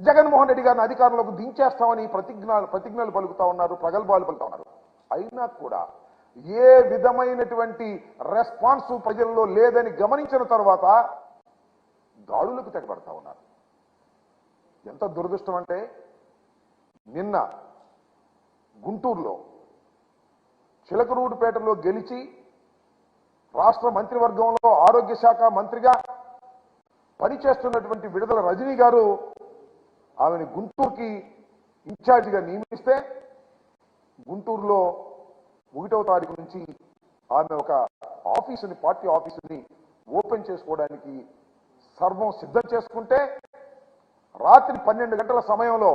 జగన్మోహన్ రెడ్డి గారిని అధికారంలోకి దించేస్తామని ప్రతిజ్ఞ ప్రతిజ్ఞలు పలుకుతా ఉన్నారు ప్రగల్భాలు పలుకుతా ఉన్నారు. అయినా కూడా ఏ విధమైనటువంటి రెస్పాన్స్ ప్రజల్లో లేదని గమనించిన తర్వాత దాడులకు తెగబడతా ఉన్నారు. ఎంత దురదృష్టం అంటే నిన్న గుంటూరులో చిలకరూడుపేటలో గెలిచి రాష్ట్ర మంత్రివర్గంలో ఆరోగ్య శాఖ మంత్రిగా పనిచేస్తున్నటువంటి విడుదల రజనీ గారు ఆమెను గుంటూరుకి ఇన్ఛార్జిగా నియమిస్తే గుంటూరులో ఒకటవ తారీఖు నుంచి ఆమె ఒక ఆఫీసుని పార్టీ ఆఫీసుని ఓపెన్ చేసుకోవడానికి సర్వం సిద్ధం చేసుకుంటే రాత్రి పన్నెండు గంటల సమయంలో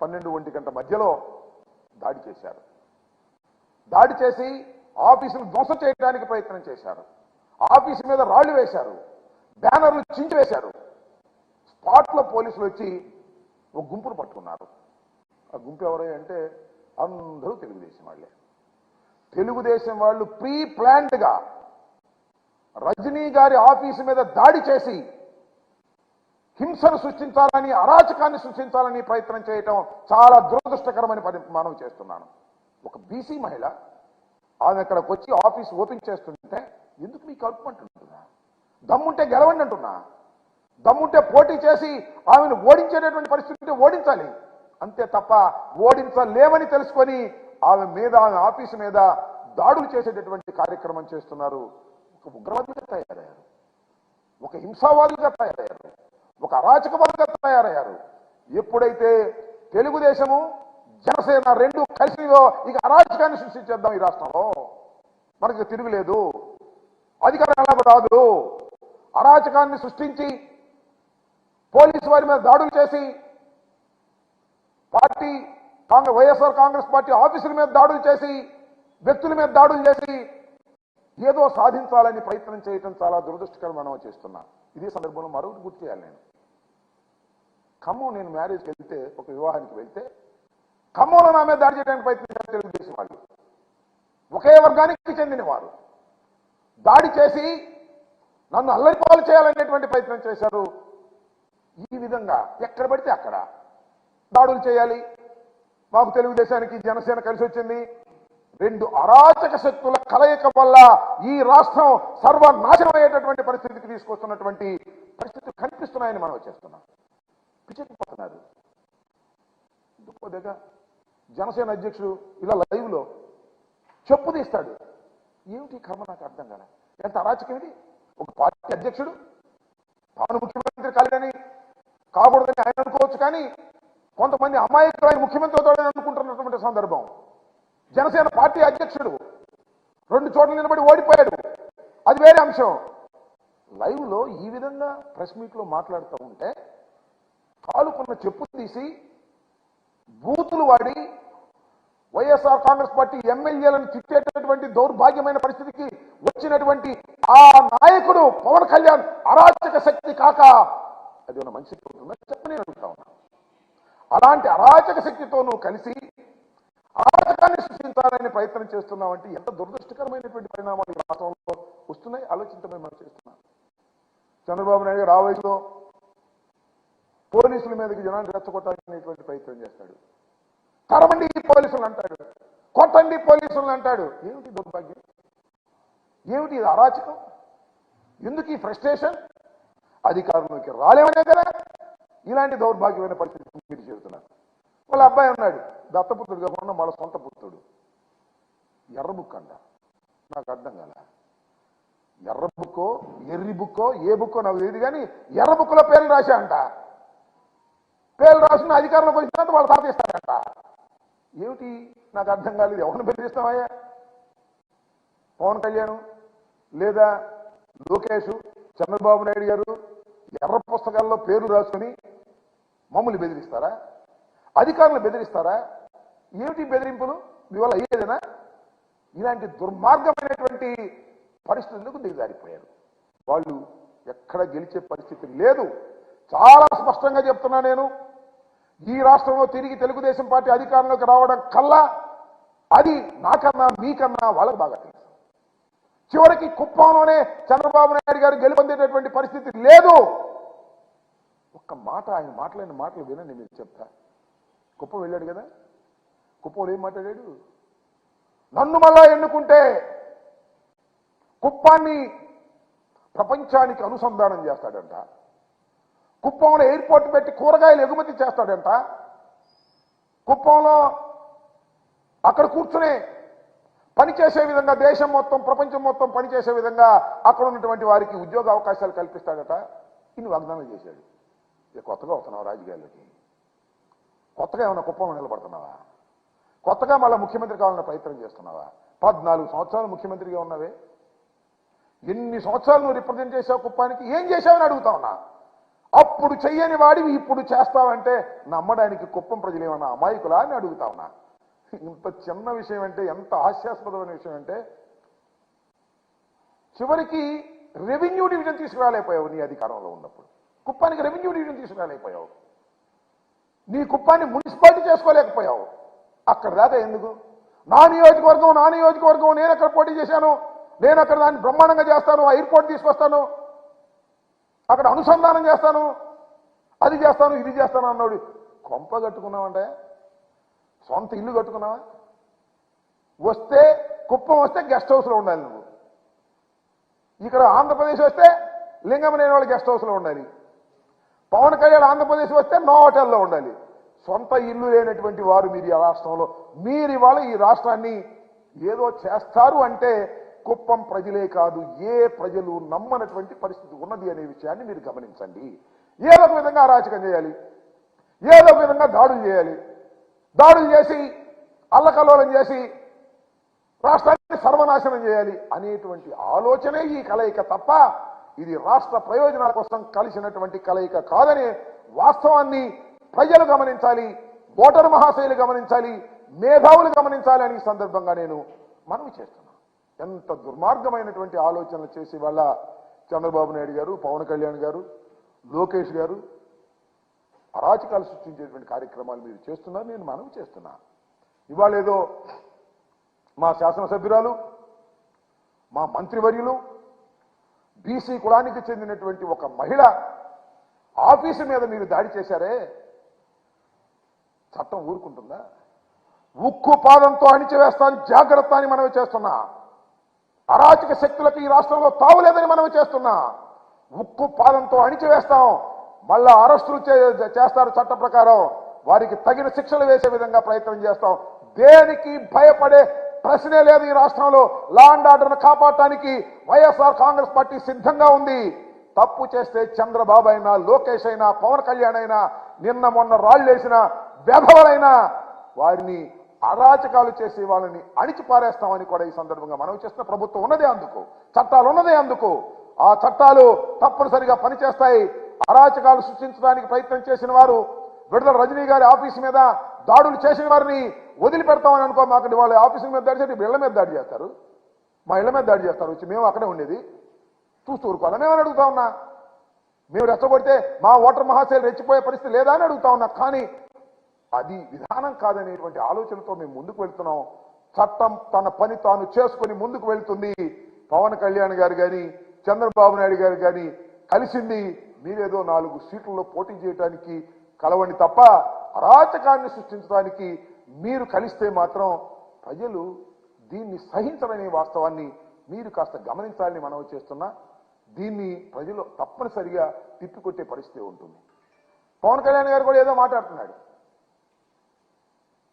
పన్నెండు ఒంటి గంట మధ్యలో దాడి చేశారు. దాడి చేసి ఆఫీసును ధ్వంసం చేయడానికి ప్రయత్నం చేశారు. ఆఫీసు మీద రాళ్ళు వేశారు. బ్యానర్లు చించివేశారు. స్పాట్లో పోలీసులు వచ్చి ఒక గుంపును పట్టుకున్నారు. ఆ గుంపు ఎవరై అంటే అందరూ తెలుగుదేశం వాళ్ళే. తెలుగుదేశం వాళ్ళు ప్రీ ప్లాంట్గా రజనీ గారి ఆఫీసు మీద దాడి చేసి హింసను సృష్టించాలని అరాచకాన్ని సృష్టించాలని ప్రయత్నం చేయటం చాలా దురదృష్టకరమైన పని మనం చేస్తున్నాను. ఒక బీసీ మహిళ ఆమె అక్కడికి వచ్చి ఆఫీస్ ఓపెన్ చేస్తుంటే ఎందుకు మీకు కలుపుమంటుంటున్నా దమ్ముంటే గెలవండి అంటున్నా. దమ్ముంటే పోటీ చేసి ఆమెను ఓడించేటటువంటి పరిస్థితి ఉంటే ఓడించాలి. అంతే తప్ప ఓడించలేమని తెలుసుకొని ఆమె మీద ఆమె ఆఫీసు మీద దాడులు చేసేటటువంటి కార్యక్రమం చేస్తున్నారు. ఒక ఉగ్రవాదిగా తయారయ్యారు. ఒక హింసావాదులుగా తయారయ్యారు. ఒక అరాచకవాదులుగా తయారయ్యారు. ఎప్పుడైతే తెలుగుదేశము జనసేన రెండు కలిసిలో ఇక అరాచకాన్ని సృష్టించేద్దాం ఈ రాష్ట్రంలో. మనకి తిరుగులేదు. అధికారం ఎలాగో రాదు. అరాచకాన్ని సృష్టించి పోలీసు వారి మీద దాడులు చేసి party Congress YSR Congress party ఆఫీసుల మీద దాడులు చేసి వ్యక్తుల మీద దాడులు చేసి ఏదో సాధించాలని ప్రయత్నం చేయటం చాలా దురదృష్టకరం మనం చేస్తున్నా. ఇదే సందర్భంలో మరొకటి గుర్తు చేయాలి నేను. ఖమ్మం నేను మ్యారేజ్కి వెళ్తే ఒక వివాహానికి వెళ్తే ఖమ్మంలో నా మీద దాడి చేయడానికి ప్రయత్నించారు తెలుగుదేశం వాళ్ళు. ఒకే వర్గానికి చెందిన వారు. దాడి చేసి నన్ను అల్లరిపాలు చేయాలనేటువంటి ప్రయత్నం చేశారు. ఈ విధంగా ఎక్కడ పడితే అక్కడ దాడులు చేయాలి. మాకు తెలుగుదేశానికి జనసేన కలిసి వచ్చింది రెండు అరాచక శక్తుల కలయిక వల్ల ఈ రాష్ట్రం సర్వనాశనం అయ్యేటటువంటి పరిస్థితికి తీసుకొస్తున్నటువంటి పరిస్థితులు కనిపిస్తున్నాయని మనం చేస్తున్నాం. పిచ్చెక్కిపోతున్నారు. దగ్గర జనసేన అధ్యక్షుడు ఇలా లైవ్లో చెప్పు తీస్తాడు. ఏమిటి కర్మ? నాకు అర్థం కదా ఎంత అరాచకం ఇది? ఒక పార్టీ అధ్యక్షుడు తాను ముఖ్యమంత్రి కాలేదని కాకూడదని ఆయన అనుకోవచ్చు కానీ కొంతమంది అమాయకులు ఆయన ముఖ్యమంత్రి అవుతాడని అనుకుంటున్నటువంటి సందర్భం. జనసేన పార్టీ అధ్యక్షుడు రెండు చోట్ల నిలబడి ఓడిపోయాడు. అది వేరే అంశం. లైవ్లో ఈ విధంగా ప్రెస్ మీట్లో మాట్లాడుతూ ఉంటే కాలుకున్న చెప్పు తీసి బూతులు వాడి వైఎస్ఆర్ కాంగ్రెస్ పార్టీ ఎమ్మెల్యేలను తిట్టేటటువంటి దౌర్భాగ్యమైన పరిస్థితికి వచ్చినటువంటి ఆ నాయకుడు పవన్ కళ్యాణ్ అరాచక శక్తి కాక. అది ఉన్న మంచి అవుతుందా చెప్పని ఉన్నా. అలాంటి అరాచక శక్తితోనూ కలిసి అరాచకాన్ని సృష్టించాలని ప్రయత్నం చేస్తున్నామంటే ఎంత దురదృష్టకరమైనటువంటి పరిణామాలు ఈ రాష్ట్రంలో వస్తున్నాయి? ఆలోచించమని మనం చేస్తున్నాం. చంద్రబాబు నాయుడు గారు పోలీసుల మీదకి జనాన్ని రెచ్చగొట్టాలనేటువంటి ప్రయత్నం చేస్తాడు. తరమండి పోలీసులు అంటాడు. కొట్టండి పోలీసులు అంటాడు. ఏమిటి దౌర్భాగ్యం? ఏమిటి ఇది అరాచకం? ఎందుకు ఈ ఫ్రస్ట్రేషన్? అధికారంలోకి రాలేమనే కదా? ఇలాంటి దౌర్భాగ్యమైన పరిస్థితి మీరు చెబుతున్నారు వాళ్ళ అబ్బాయి ఉన్నాడు దత్తపుత్రుడు కాకుండా వాళ్ళ సొంత పుత్రుడు. ఎర్ర అంట నాకు అర్థం కదా ఎర్ర బుక్కో ఎర్రి బుక్కో ఏ బుక్కో నాకు తెలియదు కానీ ఎర్రబుక్కులో పేర్లు రాశా అంట పేర్లు రాసిన అధికారంలోకి వచ్చినంత వాళ్ళు తాపేస్తారంట ఏమిటి? నాకు అర్థం కాలేదు. ఎవరిని బెదిరిస్తామయ్యా పవన్ కళ్యాణ్? లేదా లోకేష్ చంద్రబాబు నాయుడు గారు ఎర్ర పుస్తకాల్లో పేర్లు రాసుకుని మమ్మల్ని బెదిరిస్తారా? అధికారులు బెదిరిస్తారా? ఏమిటి బెదిరింపులు? మీ వల్ల అయ్యేదేనా? ఇలాంటి దుర్మార్గమైనటువంటి పరిస్థితులకు దిగజారిపోయారు? వాళ్ళు ఎక్కడ గెలిచే పరిస్థితి లేదు. చాలా స్పష్టంగా చెప్తున్నా నేను. ఈ రాష్ట్రంలో తిరిగి తెలుగుదేశం పార్టీ అధికారంలోకి రావడం కల్లా అది నాకన్నా మీకన్నా వాళ్ళకి బాగా తెలుసు. చివరికి కుప్పంలోనే చంద్రబాబు నాయుడు గారు గెలుపొందేటటువంటి పరిస్థితి లేదు. ఒక్క మాట ఆయన మాట్లాడిన మాటలు వినండి మీరు చెప్తా. కుప్పం వెళ్ళాడు కదా? కుప్పంలో ఏం మాట్లాడాడు? నన్ను మళ్ళా ఎన్నుకుంటే కుప్పాన్ని ప్రపంచానికి అనుసంధానం చేస్తాడంట. కుప్పంలో ఎయిర్పోర్ట్ పెట్టి కూరగాయలు ఎగుమతి చేస్తాడంట. కుప్పంలో అక్కడ కూర్చుని పనిచేసే విధంగా దేశం మొత్తం ప్రపంచం మొత్తం పనిచేసే విధంగా అక్కడ ఉన్నటువంటి వారికి ఉద్యోగ అవకాశాలు కల్పిస్తాడట. ఇన్ని వాగ్దానం చేశాడు. ఇక కొత్తగా వస్తున్నావు రాజకీయాల్లోకి. కొత్తగా ఏమైనా కుప్పంలో నిలబడుతున్నావా? కొత్తగా మళ్ళీ ముఖ్యమంత్రి కావాలన్న ప్రయత్నం చేస్తున్నావా? పద్నాలుగు సంవత్సరాలు ముఖ్యమంత్రిగా ఉన్నవే. ఎన్ని సంవత్సరాలు నువ్వు రిప్రజెంట్ చేసావు కుప్పానికి? ఏం చేశావని అడుగుతా ఉన్నా. అప్పుడు చెయ్యని వాడివి ఇప్పుడు చేస్తావంటే నమ్మడానికి కుప్పం ప్రజలు ఏమన్నా అమాయకులా అని అడుగుతా ఉన్నా. ఇంత చిన్న విషయం అంటే ఎంత హాస్యాస్పదమైన విషయం అంటే చివరికి రెవెన్యూ డివిజన్ తీసుకురాలేకపోయావు నీ అధికారంలో ఉన్నప్పుడు. కుప్పానికి రెవెన్యూ డివిజన్ తీసుకురాలేకపోయావు. నీ కుప్పాన్ని మున్సిపాలిటీ చేసుకోలేకపోయావు. అక్కడ దాకా ఎందుకు? నా నియోజకవర్గం నా నియోజకవర్గం నేను అక్కడ పోటీ చేశాను. నేను అక్కడ దాన్ని బ్రహ్మాండంగా చేస్తాను. ఎయిర్పోర్ట్ తీసుకొస్తాను. అక్కడ అనుసంధానం చేస్తాను. అది చేస్తాను ఇది చేస్తాను అన్నాడు. కొంప కట్టుకున్నావంటే సొంత ఇల్లు కట్టుకున్నావా? వస్తే కుప్పం వస్తే గెస్ట్ హౌస్లో ఉండాలి నువ్వు. ఇక్కడ ఆంధ్రప్రదేశ్ వస్తే లింగమనేని వాళ్ళు గెస్ట్ హౌస్లో ఉండాలి. పవన్ కళ్యాణ్ ఆంధ్రప్రదేశ్ వస్తే నో హోటల్లో ఉండాలి. సొంత ఇల్లు లేనటువంటి వారు మీరు ఈ రాష్ట్రంలో. మీరు ఇవాళ ఈ రాష్ట్రాన్ని ఏదో చేస్తారు అంటే కుప్పం ప్రజలే కాదు ఏ ప్రజలు నమ్మనటువంటి పరిస్థితి ఉన్నది అనే విషయాన్ని మీరు గమనించండి. ఏదో ఒక విధంగా అరాచకం చేయాలి. ఏదో ఒక విధంగా దాడులు చేయాలి. దాడులు చేసి అల్లకల్లోలం చేసి రాష్ట్రాన్ని సర్వనాశనం చేయాలి అనేటువంటి ఆలోచనే ఈ కలయిక తప్ప ఇది రాష్ట్ర ప్రయోజనాల కోసం కలిసినటువంటి కలయిక కాదనే వాస్తవాన్ని ప్రజలు గమనించాలి ఓటర్ మహాశైలు గమనించాలి మేధావులు గమనించాలి అని సందర్భంగా నేను మనవి చేస్తున్నాను ఎంత దుర్మార్గమైనటువంటి ఆలోచనలు చేసి వాళ్ళ చంద్రబాబు నాయుడు గారు పవన్ కళ్యాణ్ గారు లోకేష్ గారు అరాచకాలు సృష్టించేటువంటి కార్యక్రమాలు మీరు చేస్తున్నారు నేను మనవి చేస్తున్నా. ఇవాళ ఏదో మా శాసనసభ్యురాలు మా మంత్రివర్యులు బీసీ కులానికి చెందినటువంటి ఒక మహిళ ఆఫీసు మీద మీరు దాడి చేశారే? చట్టం ఊరుకుంటుందా? ఉక్కు పాదంతో అణిచివేస్తాను జాగ్రత్త అని మనవి చేస్తున్నా. అరాచక శక్తులకు ఈ రాష్ట్రంలో తావులేదని మనవి చేస్తున్నా. ఉక్కు పాదంతో అణిచివేస్తాం మళ్ళా అరెస్టులు చే- చేస్తారు చట్ట ప్రకారం. వారికి తగిన శిక్షలు వేసే విధంగా ప్రయత్నం చేస్తాం. దేనికి భయపడే ప్రశ్నే లేదు ఈ రాష్ట్రంలో. లా అండ్ ఆర్డర్ను కాపాడటానికి వైఎస్ఆర్ కాంగ్రెస్ పార్టీ సిద్ధంగా ఉంది. తప్పు చేస్తే చంద్రబాబు అయినా లోకేష్ అయినా పవన్ కళ్యాణ్ అయినా నిన్న మొన్న రాళ్ళు వేసిన వ్యభవలైనా వారిని అరాచకాలు చేసి వాళ్ళని అణిచిపారేస్తామని కూడా ఈ సందర్భంగా మనం చేస్తున్న ప్రభుత్వం ఉన్నదే అందుకు. చట్టాలు ఉన్నదే అందుకు. ఆ చట్టాలు తప్పనిసరిగా పనిచేస్తాయి. అరాచకాలు సృష్టించడానికి ప్రయత్నం చేసిన వారు విడుదల రజనీ గారి ఆఫీస్ మీద దాడులు చేసిన వారిని వదిలిపెడతామని అనుకో మాకు వాళ్ళ ఆఫీసుల మీద దాడి చేసి ఇళ్ళ మీద దాడి చేస్తారు. మా ఇళ్ళ మీద దాడి చేస్తారు. వచ్చి మేము అక్కడే ఉండేది. చూస్తూ ఊరుకోవాలి? మేమని అడుగుతా ఉన్నా. మేము రెచ్చగొడితే మా ఓటర్ మహాశైలు రెచ్చిపోయే పరిస్థితి లేదా అని అడుగుతా ఉన్నా. కానీ అది విధానం కాదనేటువంటి ఆలోచనతో మేము ముందుకు వెళ్తున్నాం. చట్టం తన పని తాను చేసుకొని ముందుకు వెళ్తుంది. పవన్ కళ్యాణ్ గారు కానీ చంద్రబాబు నాయుడు గారు కానీ కలిసింది మీరేదో నాలుగు సీట్లలో పోటీ చేయడానికి కలవండి తప్ప అరాచకాన్ని సృష్టించడానికి మీరు కలిస్తే మాత్రం ప్రజలు దీన్ని సహించడనే వాస్తవాన్ని మీరు కాస్త గమనించాలని మనవి చేస్తున్నా. దీన్ని ప్రజలు తప్పనిసరిగా తిప్పికొట్టే పరిస్థితి ఉంటుంది. పవన్ కళ్యాణ్ గారు కూడా ఏదో మాట్లాడుతున్నాడు.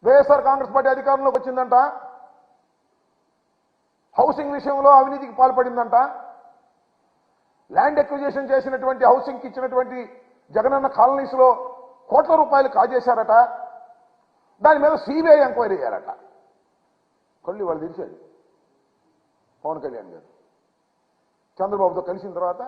వైఎస్ఆర్ కాంగ్రెస్ పార్టీ అధికారంలోకి వచ్చిందంట. హౌసింగ్ విషయంలో అవినీతికి పాల్పడిందంట. ల్యాండ్ ఎక్విజేషన్ చేసినటువంటి హౌసింగ్కి ఇచ్చినటువంటి జగనన్న కాలనీస్లో కోట్ల రూపాయలు కాజేశారట. దాని మీద సిబిఐ ఎంక్వైరీ చేయాలట కళ్ళు వాళ్ళు తెరిచాడు పవన్ కళ్యాణ్ గారు. చంద్రబాబుతో కలిసిన తర్వాత